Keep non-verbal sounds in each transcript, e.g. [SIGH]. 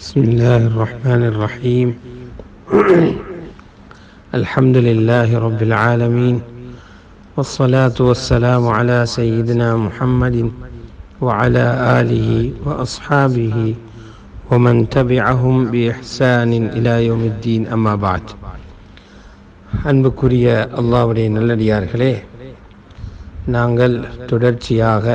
بسم الله الرحمن الرحيم [CLEARS THROAT] الحمد لله رب العالمين والصلاة والسلام على سيدنا محمد وعلى آله وأصحابه ومن تبعهم بإحسان إلى يوم الدين أما بعد அன்புக்குரிய அல்லாவுடைய நல்லடியார்களே நாங்கள் தொடர்ச்சியாக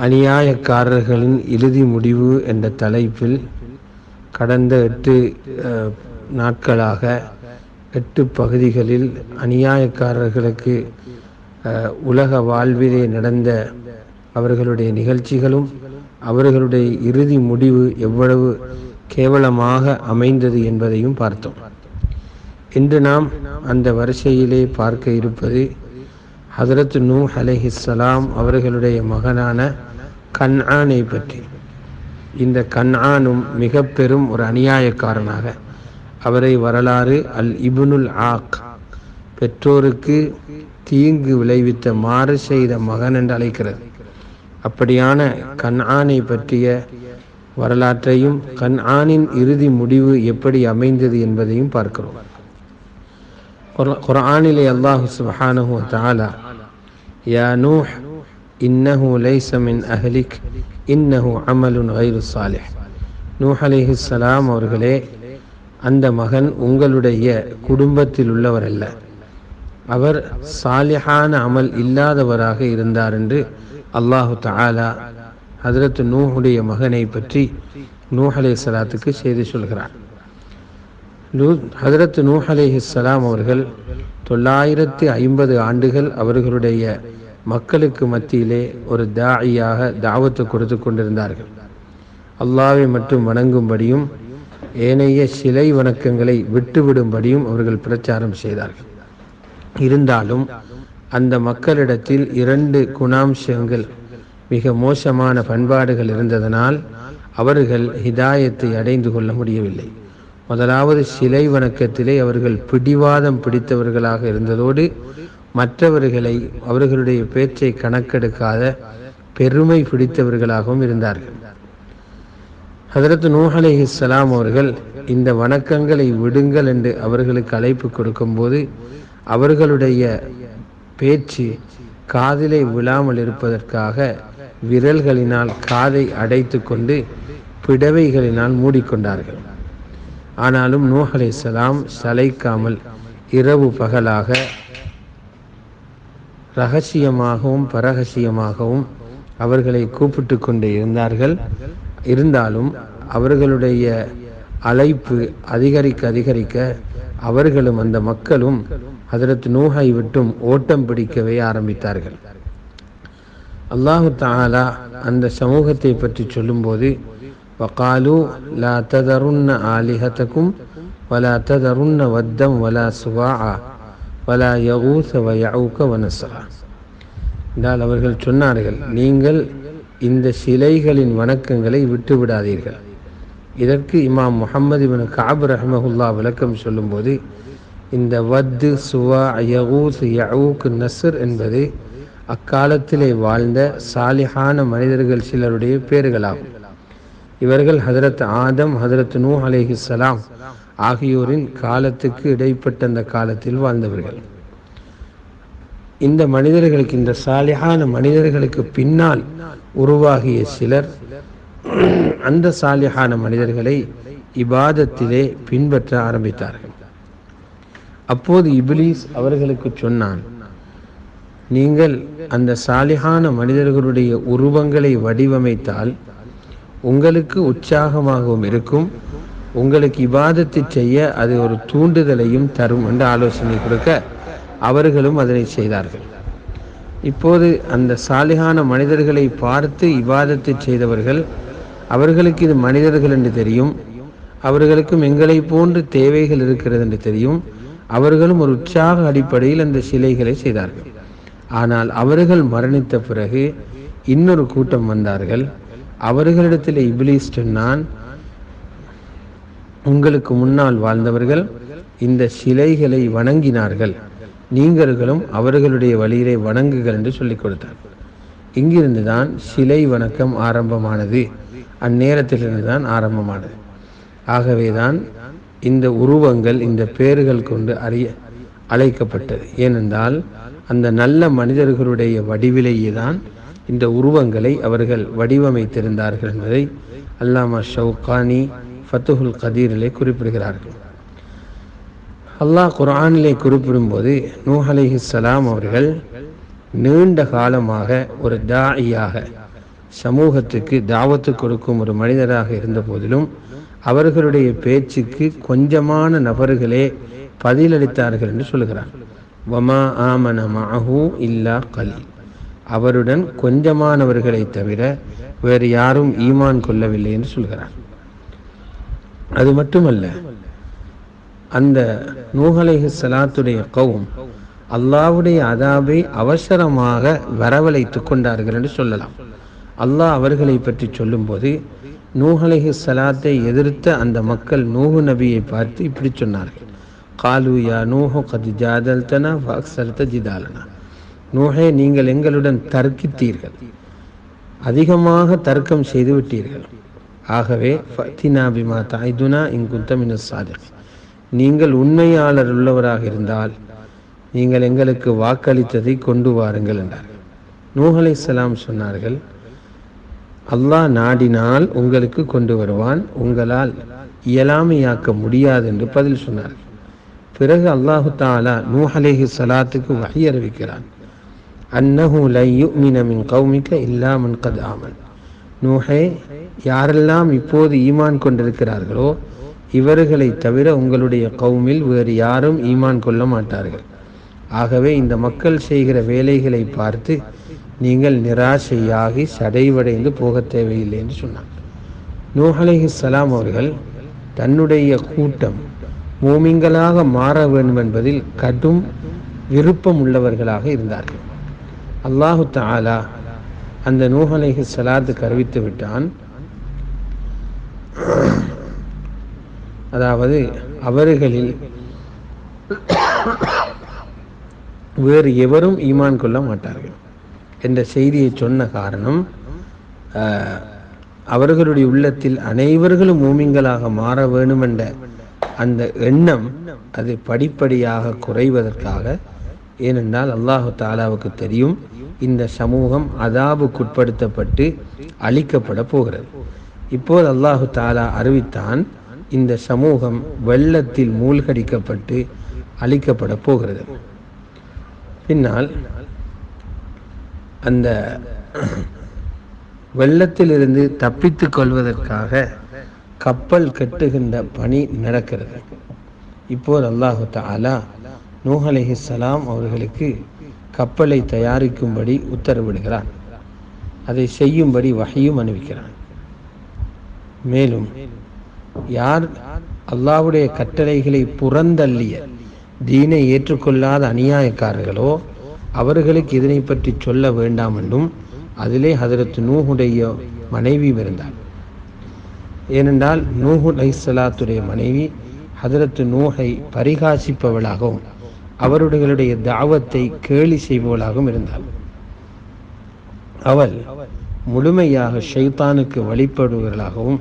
அநியாயக்காரர்களின் இறுதி முடிவு என்ற தலைப்பில் கடந்த எட்டு நாட்களாக எட்டு பகுதிகளில் அநியாயக்காரர்களுக்கு உலக வாழ்விலே நடந்த அவர்களுடைய நிகழ்ச்சிகளும் அவர்களுடைய இறுதி முடிவு எவ்வளவு கேவலமாக அமைந்தது என்பதையும் பார்த்தோம். இன்று நாம் அந்த வரிசையிலே பார்க்க இருப்பது ஹசரத் நூ அலஹிஸ்லாம் அவர்களுடைய மகனான கன்ஆனை பற்றி. இந்த கன்ஆனும் மிக பெரும் ஒரு அநியாயக்காரனாக. அவரை வரலாறு அல் இபுனுல் ஆக். பெற்றோருக்கு தீங்கு விளைவித்த மாறு செய்த மகன் என்று அழைக்கிறது. அப்படியான கன்ஆனை பற்றிய வரலாற்றையும் கன்ஆனின் இறுதி முடிவு எப்படி அமைந்தது என்பதையும் பார்க்கிறோம். குர்- குர்ஆனிலே அல்லாஹு சுப்ஹானஹு தாலா யா நூஹ் இன்னஹு லைஸ மின் அஹ்லிக் இன்னஹு அமலுன் கைரு சாலிஹ் நூஹ் அலைஹிஸ்ஸலாம் அவர்களே அந்த மகன் உங்களுடைய குடும்பத்தில் உள்ளவர் அல்ல அவர் சாலிஹான அமல் இல்லாதவராக இருந்தார் என்று அல்லாஹு தஆலா ஹஜரத் நூஹுடைய மகனை பற்றி நூஹ் அலைஹிஸ்ஸலாத்துக்கு செய்தி சொல்கிறார் ஹதரத் நூஹ் அலைஹிஸ்ஸலாம் அவர்கள் தொள்ளாயிரத்தி ஐம்பது ஆண்டுகள் அவர்களுடைய மக்களுக்கு மத்தியிலே ஒரு தாயியாக தாவத்து கொடுத்து கொண்டிருந்தார்கள். அல்லாவை மட்டும் வணங்கும்படியும் ஏனைய சிலை வணக்கங்களை விட்டுவிடும்படியும் அவர்கள் பிரச்சாரம் செய்தார்கள். இருந்தாலும் அந்த மக்களிடத்தில் இரண்டு குணாம்சங்கள் மிக மோசமான பண்பாடுகள் இருந்ததனால் அவர்கள் ஹிதாயத்தை அடைந்து கொள்ள முடியவில்லை. முதலாவது சிலை வணக்கத்திலே அவர்கள் பிடிவாதம் பிடித்தவர்களாக இருந்ததோடு மற்றவர்களை அவர்களுடைய பேச்சை கணக்கெடுக்காத பெருமை பிடித்தவர்களாகவும் இருந்தார்கள். ஹதரத் நூஹலை இஸ்லாம் அவர்கள் இந்த வணக்கங்களை விடுங்கள் என்று அவர்களுக்கு அழைப்பு கொடுக்கும்போது அவர்களுடைய பேச்சு காதிலே விழாமல் இருப்பதற்காக விரல்களினால் காதை அடைத்து கொண்டு பிடவைகளினால் மூடிக்கொண்டார்கள். ஆனாலும் நூஹ் அலைஹிஸ்ஸலாம் சளைக்காமல் இரவு பகலாக ரகசியமாகவும் பரகசியமாகவும் அவர்களை கூப்பிட்டு கொண்டு இருந்தார்கள். இருந்தாலும் அவர்களுடைய அழைப்பு அதிகரிக்க அதிகரிக்க அவர்களும் அந்த மக்களும் அதற்கு நூஹை விட்டும் ஓட்டம் பிடிக்கவே ஆரம்பித்தார்கள். அல்லாஹு தாலா அந்த சமூகத்தை பற்றி சொல்லும்போது வகாலு லா ததருன்ன آلهتكم வலா ததருன்ன வத்தம் வலா سواعا ولا يغوث ويعوك ونسرا. என்றால் அவர்கள் சொன்னார்கள் நீங்கள் இந்த சிலைகளின் வணக்கங்களை விட்டு விடாதீர்கள். இதற்கு இமாம் முஹம்மது இவன் காப் ரஹமஹுல்லா விளக்கம் சொல்லும்போது இந்த வத்து சுவா யகூத் யவுக் நசர் என்பது அக்காலத்திலே வாழ்ந்த சாலிஹான மனிதர்கள் சிலருடைய பேர்களாகும் இவர்கள் ஹதரத் ஆதம் ஹதரத் நூ அலைஹிஸ்ஸலாம் ஆகியோரின் காலத்துக்கு இடைப்பட்ட அந்த காலத்தில் வாழ்ந்தவர்கள். இந்த மனிதர்களுக்கு இந்த சாலிஹான மனிதர்களுக்கு பின்னால் உருவாகிய சிலர் அந்த சாலிஹான மனிதர்களை இபாதத்திலே பின்பற்ற ஆரம்பித்தார்கள். அப்போது இபிலீஸ் அவர்களுக்கு சொன்னான் நீங்கள் அந்த சாலிஹான மனிதர்களுடைய உருவங்களை வடிவமைத்தால் உங்களுக்கு உற்சாகமாகவும் இருக்கும். உங்களுக்கு இபாதத்தை செய்ய அது ஒரு தூண்டுதலையும் தரும் என்று ஆலோசனை கொடுக்க அவர்களும் அதனை செய்தார்கள். இப்போது அந்த சாலிகான மனிதர்களை பார்த்து இவாதத்தை செய்தவர்கள் அவர்களுக்கு இது மனிதர்கள் என்று தெரியும். அவர்களுக்கும் எங்களை போன்று தேவைகள் இருக்கிறது என்று தெரியும். அவர்களும் ஒரு உற்சாக அடிப்படையில் அந்த சிலைகளை செய்தார்கள். ஆனால் அவர்கள் மரணித்த பிறகு இன்னொரு கூட்டம் வந்தார்கள். அவர்களிடத்தில் இப்லீஸ் சொன்னான் உங்களுக்கு முன்னால் வாழ்ந்தவர்கள் இந்த சிலைகளை வணங்கினார்கள். நீங்களும் அவர்களுடைய வழியிலே வணங்குகள் என்று சொல்லிக் கொடுத்தார். இங்கிருந்து தான் சிலை வணக்கம் ஆரம்பமானது. அந்நேரத்திலிருந்து தான் ஆரம்பமானது. ஆகவேதான் இந்த உருவங்கள் இந்த பேர்கள் கொண்டு அறிய அழைக்கப்பட்டது. ஏனென்றால் அந்த நல்ல மனிதர்களுடைய வடிவிலேயே தான் இந்த உருவங்களை அவர்கள் வடிவமைத்திருந்தார்கள் என்பதை அல்லாமா ஷவுகானி ஃபத்துஹுல் கதீரிலே குறிப்பிடுகிறார்கள். அல்லாஹ் குர்ஆனிலே குறிப்பிடும்போது நூஹ் அலைஹிஸ்ஸலாம் அவர்கள் நீண்ட காலமாக ஒரு தாயியாக சமூகத்துக்கு தாவத்து கொடுக்கும் ஒரு மனிதராக இருந்த போதிலும் அவர்களுடைய பேச்சுக்கு கொஞ்சமான நபர்களே பதிலளித்தார்கள் என்று சொல்கிறார். வமா ஆமன மஹூ இல்லா கலி அவருடன் கொஞ்சமானவர்களை தவிர வேறு யாரும் ஈமான் கொள்ளவில்லை என்று சொல்கிறார். அது மட்டுமல்ல அந்த நூஹலைஹி சலாத்துடைய கவும் அல்லாவுடைய அதாபை அவசரமாக வரவழைத்து கொண்டார்கள் என்று சொல்லலாம். அல்லாஹ் அவர்களை பற்றி சொல்லும்போது நூஹலைஹி சலாத்தை எதிர்த்த அந்த மக்கள் நூஹு நபியை பார்த்து இப்படி சொன்னார்கள். காலு யா நூஹு கதி ஜாதல்தனா வாக்சர்த்த ஜிதாலனா. நூஹே நீங்கள் எங்களுடன் தர்க்கித்தீர்கள். அதிகமாக தர்க்கம் செய்து விட்டீர்கள் ஆகவே ஃபத்தினா பிமா தாய்துனா இங்குத்தமின சாதிக் நீங்கள் உண்மையாளர் உள்ளவராக இருந்தால் நீங்கள் எங்களுக்கு வாக்களித்ததை கொண்டு வாருங்கள் என்றார்கள் நூஹலை சலாம் சொன்னார்கள் அல்லாஹ் நாடினால் உங்களுக்கு கொண்டு வருவான் உங்களால் இயலாமையாக்க முடியாது என்று பதில் சொன்னார்கள். பிறகு அல்லாஹு தாலா நூஹலேஹி சலாத்துக்கு வகை அறிவிக்கிறான். அன்னஹு லை யுமின மின் கௌமிக்க இல்லா மன் கத் ஆமன். நூஹே யாரெல்லாம் இப்போது ஈமான் கொண்டிருக்கிறார்களோ இவர்களை தவிர உங்களுடைய கவுமில் வேறு யாரும் ஈமான் கொள்ள மாட்டார்கள். ஆகவே இந்த மக்கள் செய்கிற வேலைகளை பார்த்து நீங்கள் நிராசையாகி சடைவடைந்து போக தேவையில்லை என்று சொன்னார் நூஹலைஹி சலாம் அவர்கள் தன்னுடைய கூட்டம் மூமிங்களாக மாற வேண்டும் என்பதில் கடும் விருப்பம் உள்ளவர்களாக இருந்தார்கள். அல்லாஹு தாலா அந்த நூஹலைஹி சலாத்துக்கு அறிவித்து விட்டான். அதாவது அவர்களில் வேறு எவரும் ஈமான் கொள்ள மாட்டார்கள் என்ற செய்தியை சொன்ன காரணம் அவர்களுடைய உள்ளத்தில் அனைவர்களும் மூமிங்களாக மாற வேண்டும் என்ற அந்த எண்ணம் அது படிப்படியாக குறைவதற்காக ஏனென்றால் அல்லாஹு தாலாவுக்கு தெரியும் இந்த சமூகம் அதாபுக்குட்படுத்தப்பட்டு அழிக்கப்பட போகிறது. இப்போது அல்லாஹு தாலா அறிவித்தான் இந்த சமூகம் வெள்ளத்தில் மூழ்கடிக்கப்பட்டு அழிக்கப்பட போகிறது. பின்னால் அந்த வெள்ளத்திலிருந்து தப்பித்து கொள்வதற்காக கப்பல் கட்டுகின்ற பணி நடக்கிறது. இப்போது அல்லாஹு தாலா நூஹ் அவர்களுக்கு கப்பலை தயாரிக்கும்படி உத்தரவிடுகிறான். அதை செய்யும்படி வகையும் அணிவிக்கிறான் மேலும் யார் அல்லாவுடைய கட்டளைகளை புறந்தள்ளிய தீனை ஏற்றுக்கொள்ளாத அநியாயக்காரர்களோ அவர்களுக்கு இதனை பற்றி சொல்ல வேண்டாம் என்றும் அதிலே ஹதரத் நூஹுடைய மனைவி இருந்தார் ஏனென்றால் நூஹு அலைசலாத்துடைய மனைவி ஹதரத் நூஹை பரிகாசிப்பவளாகவும் அவருடைய தாவத்தை கேலி செய்பவளாகவும் இருந்தாள். அவள் முழுமையாக ஷைத்தானுக்கு வழிபடுவர்களாகவும்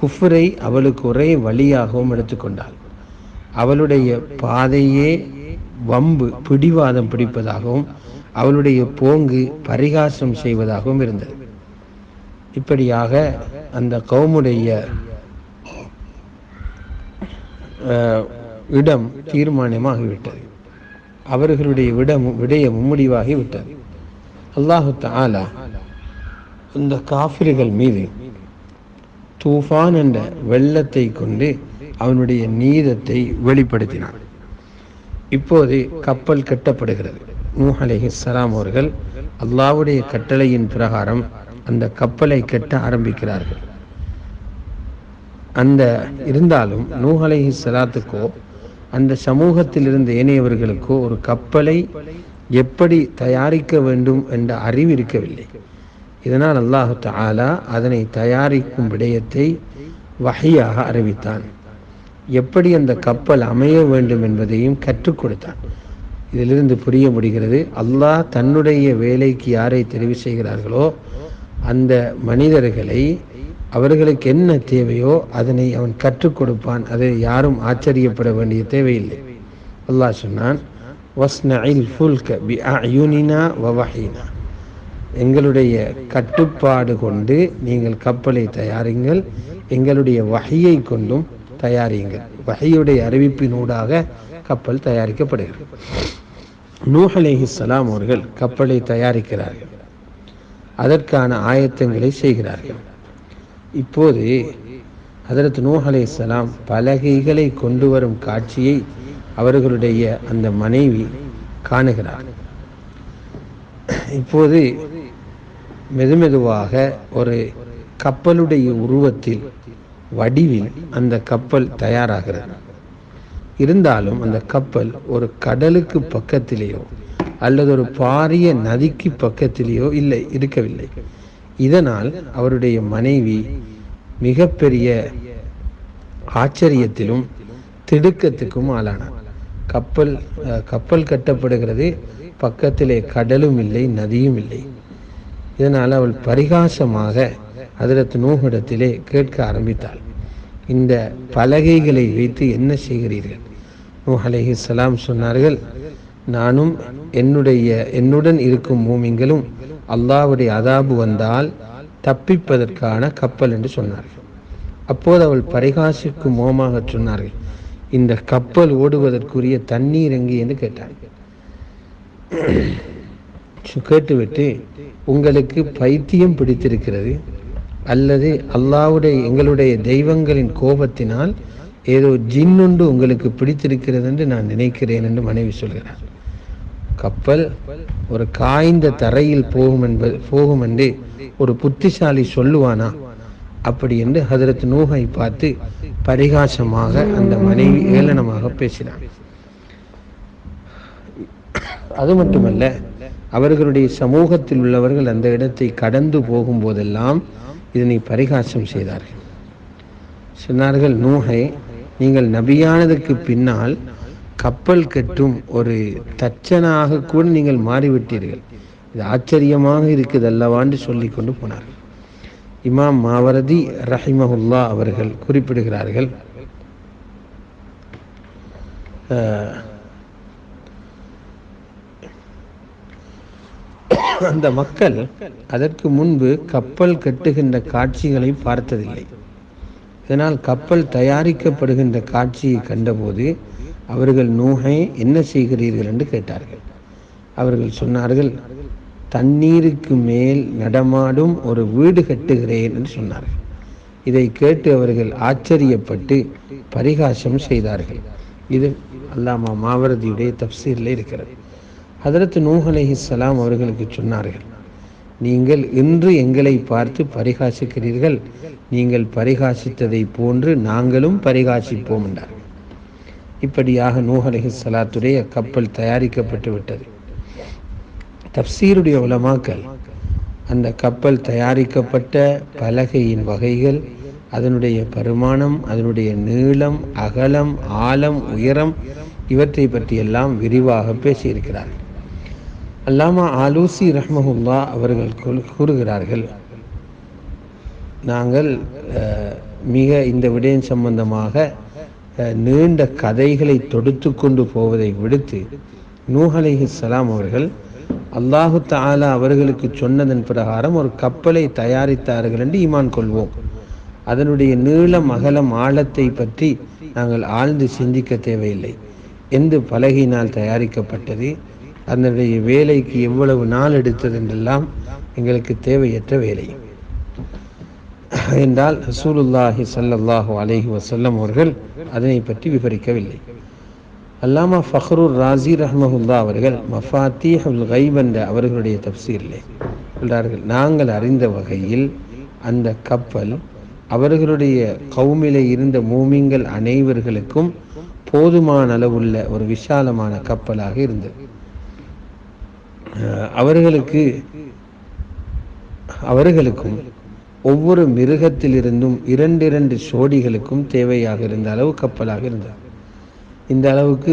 குஃபரை அவளுக்கு ஒரே வழியாகவும் எடுத்துக்கொண்டாள். அவளுடைய பாதையே வம்பு பிடிவாதம் பிடிப்பதாகவும் அவளுடைய போங்கு பரிகாசம் செய்வதாகவும் இருந்தது. இப்படியாக அந்த கவுமுடைய இடம் தீர்மானமாகிவிட்டது. அவர்களுடைய விடம் விடயமும் முடிவாகிவிட்டது அல்லாஹு தாலா இந்த காஃபிர்கள் மீது தூஃபான் என்ற வெள்ளத்தை கொண்டு அவனுடைய நீதத்தை வெளிப்படுத்தினான். இப்போது கப்பல் கட்டப்படுகிறது. நூஹ் அலைஹிஸ்ஸலாம் அவர்கள் அல்லாவுடைய கட்டளையின் பிரகாரம் அந்த கப்பலை கட்ட ஆரம்பிக்கிறார்கள். அந்த இருந்தாலும் நூஹ் சலாத்துக்கோ அந்த சமூகத்தில் இருந்த ஏனையவர்களுக்கோ ஒரு கப்பலை எப்படி தயாரிக்க வேண்டும் என்ற அறிவு இருக்கவில்லை. இதனால் அல்லாஹு தாலா அதனை தயாரிக்கும் விடயத்தை வகையாக அறிவித்தான். எப்படி அந்த கப்பல் அமைய வேண்டும் என்பதையும் கற்றுக் கொடுத்தான். இதிலிருந்து புரிய முடிகிறது அல்லாஹ் தன்னுடைய வேலைக்கு யாரை தெரிவு செய்கிறார்களோ அந்த மனிதர்களை அவர்களுக்கு என்ன தேவையோ அதனை அவன் கற்றுக் கொடுப்பான். அதை யாரும் ஆச்சரியப்பட வேண்டிய தேவையில்லை. அல்லாஹ் சொன்னான் வஸ்னஇல் ஃபுல்க பி அயுனினா வவஹினா எங்களுடைய கட்டுப்பாடு கொண்டு நீங்கள் கப்பலை தயாரிங்கள் எங்களுடைய வகையை கொண்டும் தயாரியுங்கள். வகையுடைய அறிவிப்பினூடாக கப்பல் தயாரிக்கப்படுகிறது. நூஹ் அலைஹிஸ்ஸலாம் அவர்கள் கப்பலை தயாரிக்கிறார்கள். அதற்கான ஆயத்தங்களை செய்கிறார்கள். இப்போது ஹதரத் நூஹ் அலைஹிஸ்ஸலாம் பலகைகளை கொண்டு வரும் காட்சியை அவர்களுடைய அந்த மனைவி காணுகிறார். இப்போது மெதுமெதுவாக ஒரு கப்பலுடைய உருவத்தில் வடிவில் அந்த கப்பல் தயாராகிறது. இருந்தாலும் அந்த கப்பல் ஒரு கடலுக்கு பக்கத்திலேயோ அல்லது ஒரு பாரிய நதிக்கு பக்கத்திலேயோ இல்லை இருக்கவில்லை. இதனால் அவருடைய மனைவி மிகப்பெரிய ஆச்சரியத்திலும் திடுக்கத்துக்கும் ஆளானார். கப்பல் கப்பல் கட்டப்படுகிறது. பக்கத்திலே கடலும் இல்லை நதியும் இல்லை. இதனால் அவள் பரிகாசமாக அதிரத்து நூகிடத்திலே கேட்க ஆரம்பித்தாள். இந்த பலகைகளை வைத்து என்ன செய்கிறீர்கள்? நூ அலைஹிஸ்ஸலாம் சொன்னார்கள் நானும் என்னுடைய என்னுடன் இருக்கும் மூமிங்களும் அல்லாவுடைய அதாபு வந்தால் தப்பிப்பதற்கான கப்பல் என்று சொன்னார்கள். அப்போது அவள் பரிகாசிக்கு மோமாக சொன்னார்கள். இந்த கப்பல் ஓடுவதற்குரிய தண்ணீர் எங்கே என்று கேட்டாள் கேட்டுவிட்டு உங்களுக்கு பைத்தியம் பிடித்திருக்கிறது அல்லது அல்லாவுடைய எங்களுடைய தெய்வங்களின் கோபத்தினால் ஏதோ ஜின்னுண்டு உங்களுக்கு பிடித்திருக்கிறது என்று நான் நினைக்கிறேன் என்று மனைவி சொல்கிறார். கப்பல் ஒரு காய்ந்த தரையில் போகும் என்பது போகும் என்று ஒரு புத்திசாலி சொல்லுவானா? அப்படி என்று ஹதரத் நூகை பார்த்து பரிகாசமாக அந்த மனைவி ஏளனமாக பேசினார் அது மட்டுமல்ல அவர்களுடைய சமூகத்தில் உள்ளவர்கள் அந்த இடத்தை கடந்து போகும் போதெல்லாம் இதனை பரிகாசம் செய்தார்கள். சொன்னார்கள் நூகை நீங்கள் நபியானதுக்கு பின்னால் கப்பல் கட்டும் ஒரு தச்சனாக கூட நீங்கள் மாறிவிட்டீர்கள். இது ஆச்சரியமாக இருக்குது அல்லவான்னு சொல்லி கொண்டு போனார்கள் இமாம் மாவரதி ரஹிமஹுல்லா அவர்கள் குறிப்பிடுகிறார்கள். அந்த மக்கள் அதற்கு முன்பு கப்பல் கட்டுகின்ற காட்சிகளை பார்த்ததில்லை. இதனால் கப்பல் தயாரிக்கப்படுகின்ற காட்சியை கண்டபோது அவர்கள் நூஹை என்ன செய்கிறீர்கள் என்று கேட்டார்கள். அவர்கள் சொன்னார்கள் தண்ணீருக்கு மேல் நடமாடும் ஒரு வீடு கட்டுகிறேன் என்று சொன்னார்கள். இதை கேட்டு அவர்கள் ஆச்சரியப்பட்டு பரிகாசம் செய்தார்கள். இது அல்லாமா மாவரதியுடைய தப்சீரில் இருக்கிறது. ஹதரத் நூஹ் சலாம் அவர்களுக்கு சொன்னார்கள் நீங்கள் இன்று எங்களை பார்த்து பரிகாசிக்கிறீர்கள். நீங்கள் பரிகாசித்ததை போன்று நாங்களும் பரிகாசிப்போம் என்றார்கள். இப்படியாக நூஹ் சலாத்துடைய கப்பல் தயாரிக்கப்பட்டு விட்டது. தப்சீருடைய உலமாக்கள் அந்த கப்பல் தயாரிக்கப்பட்ட பலகையின் வகைகள் அதனுடைய பரிமாணம் அதனுடைய நீளம் அகலம் ஆழம் உயரம் இவற்றை பற்றியெல்லாம் விரிவாக பேசியிருக்கிறார்கள். அல்லாமா ஆலூசி ரஹ்மஹுல்லா அவர்கள் கூறுகிறார்கள் நாங்கள் மிக இந்த விடயம் சம்பந்தமாக நீண்ட கதைகளை தொடுத்து கொண்டு போவதை விடுத்து நூஹலைஹி சலாம் அவர்கள் அல்லாஹு தாலா அவர்களுக்கு சொன்னதன் பிரகாரம் ஒரு கப்பலை தயாரித்தார்கள் என்று ஈமான் கொள்வோம். அதனுடைய நீளம் அகலம் ஆழத்தை பற்றி நாங்கள் ஆழ்ந்து சிந்திக்க தேவையில்லை. எந்த பலகையினால் தயாரிக்கப்பட்டது அதனுடைய வேலைக்கு எவ்வளவு நாள் எடுத்தது என்றெல்லாம் எங்களுக்கு தேவையற்ற வேலை. என்றால் ரசூலுல்லாஹி ஸல்லல்லாஹு அலஹி வசல்லம் அவர்கள் அதனை பற்றி விவரிக்கவில்லை. அல்லாமா ஃபஹ்ருர் ராசி ரஹ்மஹுல்லா அவர்கள் மஃபாத்தீஹுல் கைப் என்ற அவர்களுடைய தப்சீரிலே சொல்கிறார்கள் நாங்கள் அறிந்த வகையில் அந்த கப்பல் அவர்களுடைய கவுமிலே இருந்த மூமிங்கள் அனைவர்களுக்கும் போதுமான அளவுள்ள ஒரு விசாலமான கப்பலாக இருந்தது. அவர்களுக்கு அவர்களுக்கும் ஒவ்வொரு மிருகத்திலிருந்தும் இரண்டு இரண்டு சோடிகளுக்கும் தேவையாக இருந்த அளவு கப்பலாக இருந்தார் இந்த அளவுக்கு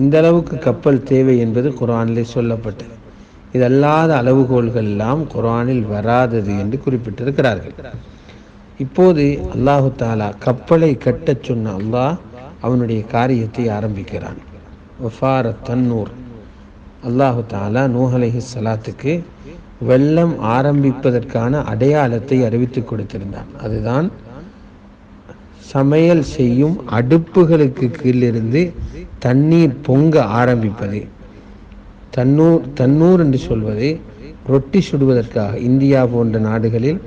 இந்த அளவுக்கு கப்பல் தேவை என்பது குரானிலே சொல்லப்பட்டது. இதல்லாத அளவுகோல்கள் எல்லாம் குரானில் வராதது என்று குறிப்பிட்டிருக்கிறார்கள். இப்போது அல்லாஹு தாலா கப்பலை கட்டச் சொன்ன அல்லாஹ் அவனுடைய காரியத்தை ஆரம்பிக்கிறான். வஃபார தன்னூர். அல்லாஹு தாலா நூஹ் சலாத்துக்கு வெள்ளம் ஆரம்பிப்பதற்கான அடையாளத்தை அறிவித்து கொடுத்திருந்தான். அதுதான் சமையல் செய்யும் அடுப்புகளுக்கு கீழிருந்து தண்ணீர் பொங்க ஆரம்பிப்பது. தன்னூர் தன்னூர் என்று சொல்வது ரொட்டி சுடுவதற்காக. இந்தியா போன்ற நாடுகளில்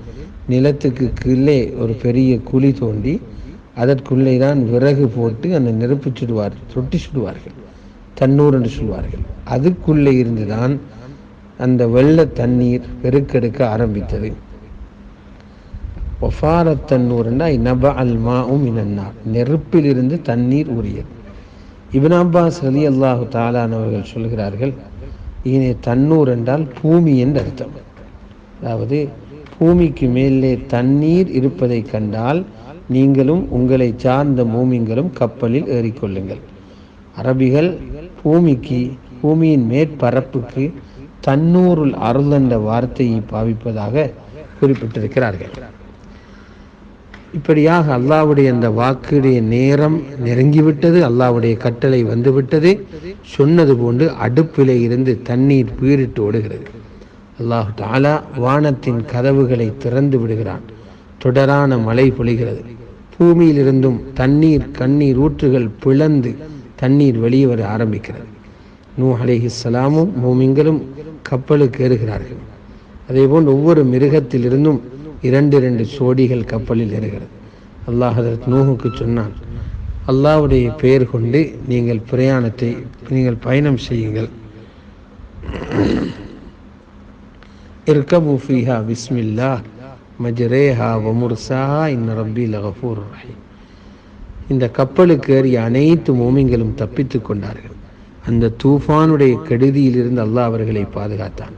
நிலத்துக்கு கீழே ஒரு பெரிய குழி தோண்டி அதற்குள்ளே தான் விறகு போட்டு அந்த நெருப்பு சுடுவார் ரொட்டி சுடுவார்கள். தன்னூர் என்று சொல்வார்கள். அதுக்குள்ளே இருந்துதான் அந்த வெள்ள தண்ணீர் பெருக்கெடுக்க ஆரம்பித்தது. ஒஃபார நப அல் இனன்னார் நெருப்பிலிருந்து தண்ணீர் உரியது இபின் அப்பாஸ் அலி அல்லாஹு தாலானவர்கள் சொல்கிறார்கள் இனி தன்னூர் என்றால் பூமி என்று அர்த்தம். அதாவது பூமிக்கு மேலே தண்ணீர் இருப்பதை கண்டால் நீங்களும் உங்களை சார்ந்த மூமிங்களும் கப்பலில் ஏறிக்கொள்ளுங்கள். அரபிகள் பூமிக்கு பூமியின் மேற்பரப்புக்கு தன்னூருள் அருள் என்ற வார்த்தையை பாவிப்பதாக குறிப்பிட்டிருக்கிறார்கள். இப்படியாக அல்லாவுடைய அந்த வாக்குடைய நேரம் நெருங்கிவிட்டது அல்லாவுடைய கட்டளை வந்துவிட்டது. சொன்னது போன்று அடுப்பிலே இருந்து தண்ணீர் பீரிட்டு ஓடுகிறது. அல்லாஹு தாலா வானத்தின் கதவுகளை திறந்து விடுகிறான். தொடரான மழை பொழிகிறது. பூமியிலிருந்தும் தண்ணீர் கண்ணீர் ஊற்றுகள் பிளந்து தண்ணீர் வெளியே வர ஆரம்பிக்கிறது. நூ அலைஹிஸ்ஸலாமும் மூமிங்களும் கப்பலுக்கு ஏறுகிறார்கள். அதேபோல் ஒவ்வொரு மிருகத்திலிருந்தும் இரண்டு இரண்டு சோடிகள் கப்பலில் ஏறுகிறது. அல்லாஹ் அதற்கு நூகுக்கு சொன்னான் அல்லாஹ்வுடைய பெயர் கொண்டு நீங்கள் பிரயாணத்தை நீங்கள் பயணம் செய்யுங்கள். இர்கபு ஃபீஹா பிஸ்மில்லா மஜ்ரேஹா வமுர்சாஹா இன்ன ரப்பி லகஃபூர் ரஹீம். இந்த கப்பலுக்கு ஏறிய அனைத்து மோமிங்களும் தப்பித்து கொண்டார்கள். அந்த தூஃபானுடைய கெடுதியிலிருந்து அல்லாஹ் அவர்களை பாதுகாத்தான்.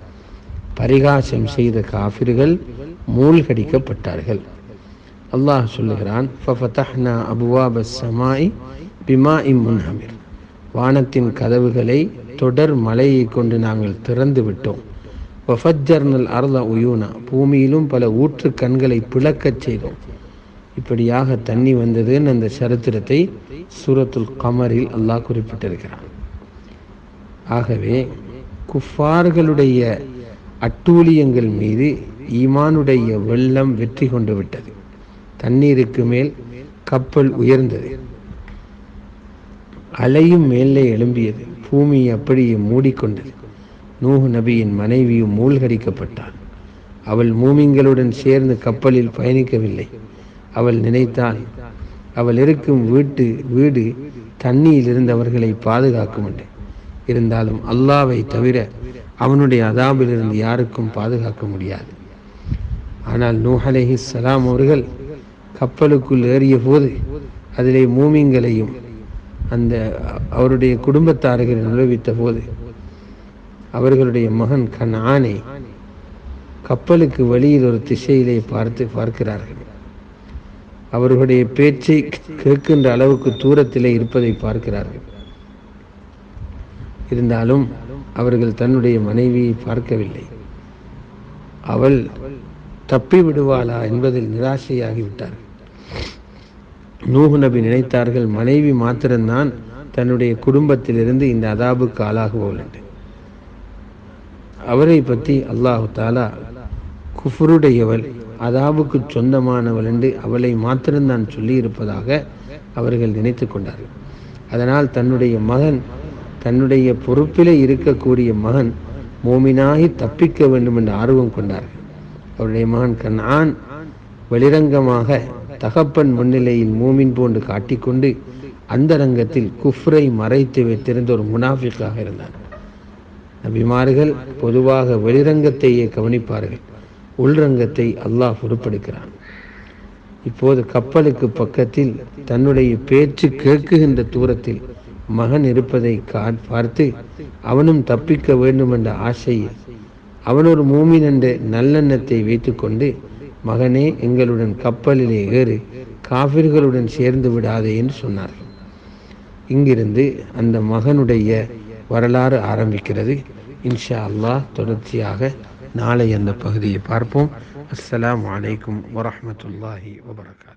பரிகாசம் செய்த காஃபிர்கள் மூழ்கடிக்கப்பட்டார்கள். அல்லாஹ் சொல்லுகிறான் அபுவாப சமாய் பிமா இம் முன்ஹமிர். வானத்தின் கதவுகளை தொடர் மலையை கொண்டு நாங்கள் திறந்து விட்டோம். வஃபஜர்னல் அர்ல உயூனா. பூமியிலும் பல ஊற்று கண்களை பிளக்கச் செய்தோம். இப்படியாக தண்ணி வந்ததுன்னு அந்த சரித்திரத்தை சூரத்துல் கமரில் அல்லாஹ் குறிப்பிட்டிருக்கிறான். ஆகவே குஃபார்களுடைய அட்டூழியங்கள் மீது ஈமானுடைய வெள்ளம் வெற்றி கொண்டு விட்டது. தண்ணீருக்கு மேல் கப்பல் உயர்ந்தது. அலையும் மேலே எழும்பியது. பூமி அப்படியே மூடிக்கொண்டது. நூஹு நபியின் மனைவியும் மூழ்கடிக்கப்பட்டாள் அவள் மூமிங்களுடன் சேர்ந்து கப்பலில் பயணிக்கவில்லை. அவள் நினைத்தாள் அவள் இருக்கும் வீட்டு வீடு தண்ணியில் இருந்தவர்களை பாதுகாக்கும் என்று. இருந்தாலும் அல்லாவை தவிர அவனுடைய அதாபிலிருந்து யாருக்கும் பாதுகாக்க முடியாது. ஆனால் நூஹலேஹி சலாம் அவர்கள் கப்பலுக்குள் ஏறிய போது அதிலே மூமிங்களையும் அந்த அவருடைய குடும்பத்தார்களை நுழைவித்த போது அவர்களுடைய மகன் கண்ணானை கப்பலுக்கு வழியில் ஒரு திசையிலே பார்த்து பார்க்கிறார்கள். அவர்களுடைய பேச்சை கேட்கின்ற அளவுக்கு தூரத்திலே இருப்பதை பார்க்கிறார்கள். இருந்தாலும் அவர்கள் தன்னுடைய மனைவியை பார்க்கவில்லை. அவள் தப்பி விடுவாளா என்பதில் நிராசையாகிவிட்டார்கள் நூகு நபி நினைத்தார்கள் மனைவி மாத்திரம்தான் தன்னுடைய குடும்பத்திலிருந்து இந்த அதாபுக்கு ஆளாகுவோள் என்று அவரை பற்றி அல்லாஹு தாலா குஃபருடையவள் அதாபுக்கு சொந்தமானவள் என்று அவளை மாத்திரம்தான் சொல்லி இருப்பதாக அவர்கள் நினைத்து கொண்டார்கள். அதனால் தன்னுடைய மகன் தன்னுடைய பொறுப்பிலே இருக்கக்கூடிய மகன் மோமினாகி தப்பிக்க வேண்டும் என்று ஆர்வம் கொண்டார்கள் அவருடைய மகன் கண்ணான் வெளிரங்கமாக தகப்பன் முன்னிலையில் மூமின் போன்று காட்டிக்கொண்டு அந்த ரங்கத்தில் குஃப்ரை மறைத்து வைத்திருந்த ஒரு முனாஃபிக்காக இருந்தார். நபிமார்கள் பொதுவாக வெளிரங்கத்தையே கவனிப்பார்கள். உள்ரங்கத்தை அல்லாஹ் பொறுப்படுக்கிறான் இப்போது கப்பலுக்கு பக்கத்தில் தன்னுடைய பேச்சு கேட்குகின்ற தூரத்தில் மகன் இருப்பதை பார்த்து அவனும் தப்பிக்க வேண்டும் என்ற ஆசையில் அவன் ஒரு மூமின் என்ற நல்லெண்ணத்தை வைத்துக்கொண்டு மகனே எங்களுடன் கப்பலிலே ஏறு காபிர்களுடன் சேர்ந்து விடாதே என்று சொன்னார்கள். இங்கிருந்து அந்த மகனுடைய வரலாறு ஆரம்பிக்கிறது. இன்ஷா அல்லாஹ் தொடர்ச்சியாக நாளை அந்த பகுதியை பார்ப்போம். அஸ்லாம் வலைக்கம் வரமத்துல்லாஹி வபரகா